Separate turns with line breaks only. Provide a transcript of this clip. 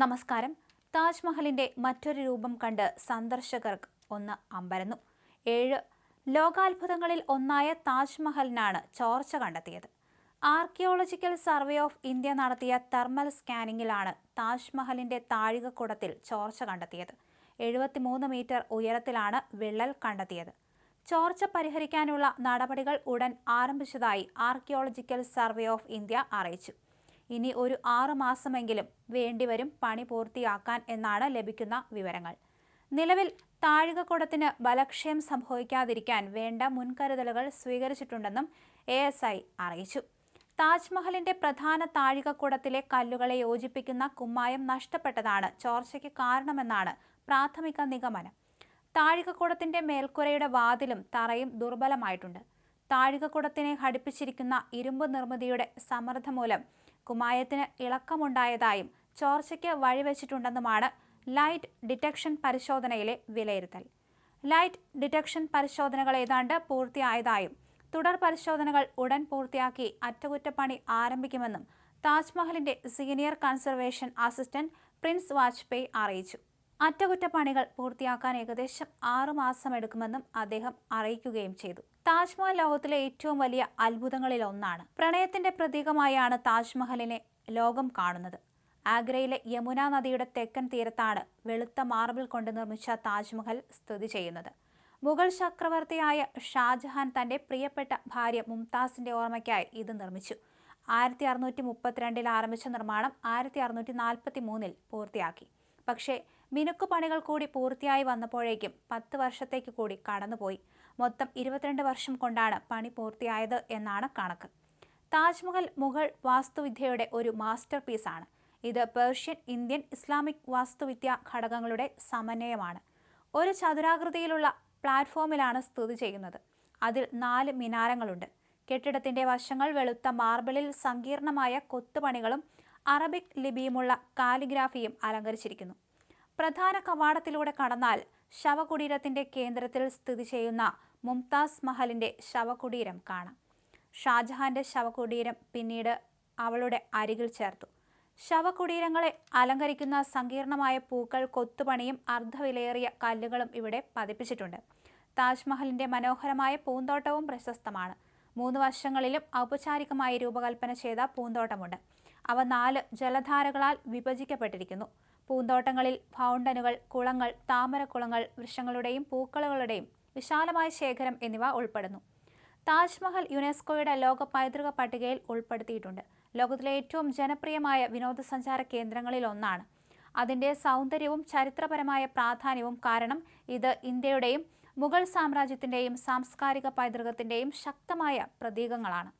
നമസ്കാരം. താജ്മഹലിന്റെ മറ്റൊരു രൂപം കണ്ട് സന്ദർശകർ ഒന്ന് അമ്പരന്നു. ഏഴ് ലോകാത്ഭുതങ്ങളിൽ ഒന്നായ താജ്മഹലിനാണ് ചോർച്ച കണ്ടെത്തിയത്. ആർക്കിയോളജിക്കൽ സർവേ ഓഫ് ഇന്ത്യ നടത്തിയ തെർമൽ സ്കാനിങ്ങിലാണ് താജ്മഹലിന്റെ താഴികക്കുടത്തിൽ ചോർച്ച കണ്ടെത്തിയത്. എഴുപത്തിമൂന്ന് മീറ്റർ ഉയരത്തിലാണ് വിള്ളൽ കണ്ടെത്തിയത്. ചോർച്ച പരിഹരിക്കാനുള്ള നടപടികൾ ഉടൻ ആരംഭിച്ചതായി ആർക്കിയോളജിക്കൽ സർവേ ഓഫ് ഇന്ത്യ അറിയിച്ചു. ഇനി ഒരു ആറു മാസമെങ്കിലും വേണ്ടിവരും പണി പൂർത്തിയാക്കാൻ എന്നാണ് ലഭിക്കുന്ന വിവരങ്ങൾ. നിലവിൽ താഴികക്കുടത്തിന് ബലക്ഷയം സംഭവിക്കാതിരിക്കാൻ വേണ്ട മുൻകരുതലുകൾ സ്വീകരിച്ചിട്ടുണ്ടെന്നും എ അറിയിച്ചു. താജ്മഹലിന്റെ പ്രധാന താഴികക്കുടത്തിലെ കല്ലുകളെ യോജിപ്പിക്കുന്ന കുമ്മായം നഷ്ടപ്പെട്ടതാണ് ചോർച്ചയ്ക്ക് കാരണമെന്നാണ് പ്രാഥമിക നിഗമനം. താഴികക്കുടത്തിന്റെ മേൽക്കുരയുടെ വാതിലും തറയും ദുർബലമായിട്ടുണ്ട്. താഴികക്കുടത്തിനെ ഘടിപ്പിച്ചിരിക്കുന്ന ഇരുമ്പ് നിർമ്മിതിയുടെ സമ്മർദ്ദം മൂലം കുമായത്തിന് ഇളക്കമുണ്ടായതായും ചോർച്ചയ്ക്ക് വഴിവെച്ചിട്ടുണ്ടെന്നുമാണ് ലൈറ്റ് ഡിറ്റക്ഷൻ പരിശോധനയിലെ വിലയിരുത്തൽ. ലൈറ്റ് ഡിറ്റക്ഷൻ പരിശോധനകൾ ഏതാണ്ട് പൂർത്തിയായതായും തുടർ പരിശോധനകൾ ഉടൻ പൂർത്തിയാക്കി അറ്റകുറ്റപ്പണി ആരംഭിക്കുമെന്നും താജ്മഹലിന്റെ senior conservation assistant Prince Vajpayee അറിയിച്ചു. അറ്റകുറ്റപ്പണികൾ പൂർത്തിയാക്കാൻ ഏകദേശം ആറു മാസം എടുക്കുമെന്നും അദ്ദേഹം അറിയിക്കുകയും ചെയ്തു. താജ്മഹൽ ലോകത്തിലെ ഏറ്റവും വലിയ അത്ഭുതങ്ങളിൽ ഒന്നാണ് പ്രണയത്തിന്റെ പ്രതീകമായാണ് താജ്മഹലിനെ ലോകം കാണുന്നത്. ആഗ്രയിലെ യമുന നദിയുടെ തെക്കൻ തീരത്താണ് വെളുത്ത മാർബിൾ കൊണ്ട് നിർമ്മിച്ച താജ്മഹൽ സ്ഥിതി ചെയ്യുന്നത്. മുഗൾ ചക്രവർത്തിയായ ഷാജഹാൻ തന്റെ പ്രിയപ്പെട്ട ഭാര്യ മുംതാസിന്റെ ഓർമ്മയ്ക്കായി ഇത് നിർമ്മിച്ചു. ആയിരത്തി അറുന്നൂറ്റി മുപ്പത്തിരണ്ടിൽ ആരംഭിച്ച നിർമ്മാണം ആയിരത്തി അറുന്നൂറ്റി നാൽപ്പത്തി മൂന്നിൽ പൂർത്തിയാക്കി. പക്ഷേ മിനുക്കുപണികൾ കൂടി പൂർത്തിയായി വന്നപ്പോഴേക്കും പത്ത് വർഷത്തേക്ക് കൂടി കടന്നുപോയി. മൊത്തം ഇരുപത്തിരണ്ട് വർഷം കൊണ്ടാണ് പണി പൂർത്തിയായത് എന്നാണ് കണക്ക്. താജ്മഹൽ മുഗൾ വാസ്തുവിദ്യയുടെ ഒരു മാസ്റ്റർ പീസാണ് ഇത് പേർഷ്യൻ ഇന്ത്യൻ ഇസ്ലാമിക് വാസ്തുവിദ്യ ഘടകങ്ങളുടെ സമന്വയമാണ്. ഒരു ചതുരാകൃതിയിലുള്ള പ്ലാറ്റ്ഫോമിലാണ് സ്ഥിതി ചെയ്യുന്നത്. അതിൽ നാല് മിനാരങ്ങളുണ്ട്. കെട്ടിടത്തിന്റെ വശങ്ങൾ വെളുത്ത മാർബിളിൽ സങ്കീർണമായ കൊത്തുപണികളും അറബിക് ലിപിയുമുള്ള കാലിഗ്രാഫിയും അലങ്കരിച്ചിരിക്കുന്നു. പ്രധാന കവാടത്തിലൂടെ കടന്നാൽ ശവകുടീരത്തിന്റെ കേന്ദ്രത്തിൽ സ്ഥിതി ചെയ്യുന്ന മുംതാസ് മഹലിന്റെ ശവകുടീരം കാണാം. ഷാജഹാന്റെ ശവകുടീരം പിന്നീട് അവളുടെ അരികിൽ ചേർത്തു. ശവകുടീരങ്ങളെ അലങ്കരിക്കുന്ന സങ്കീർണമായ പൂക്കൾ കൊത്തുപണിയും അർദ്ധവിലയേറിയ കല്ലുകളും ഇവിടെ പതിപ്പിച്ചിട്ടുണ്ട്. താജ്മഹലിന്റെ മനോഹരമായ പൂന്തോട്ടവും പ്രശസ്തമാണ്. മൂന്ന് വർഷങ്ങളിലും ഔപചാരികമായി രൂപകൽപ്പന ചെയ്ത പൂന്തോട്ടമുണ്ട്. അവ നാല് ജലധാരകളാൽ വിഭജിക്കപ്പെട്ടിരിക്കുന്നു. പൂന്തോട്ടങ്ങളിൽ ഫൗണ്ടനുകൾ കുളങ്ങൾ താമരക്കുളങ്ങൾ വൃക്ഷങ്ങളുടെയും പൂക്കളുകളുടെയും വിശാലമായ ശേഖരം എന്നിവ ഉൾപ്പെടുന്നു. താജ്മഹൽ യുനെസ്കോയുടെ ലോക പൈതൃക പട്ടികയിൽ ഉൾപ്പെടുത്തിയിട്ടുണ്ട്. ലോകത്തിലെ ഏറ്റവും ജനപ്രിയമായ വിനോദസഞ്ചാര കേന്ദ്രങ്ങളിൽ ഒന്നാണ്. അതിന്റെ സൗന്ദര്യവും ചരിത്രപരമായ പ്രാധാന്യവും കാരണം ഇത് ഇന്ത്യയുടെയും മുഗൾ സാമ്രാജ്യത്തിന്റെയും സാംസ്കാരിക പൈതൃകത്തിന്റെയും ശക്തമായ പ്രതീകങ്ങളാണ്.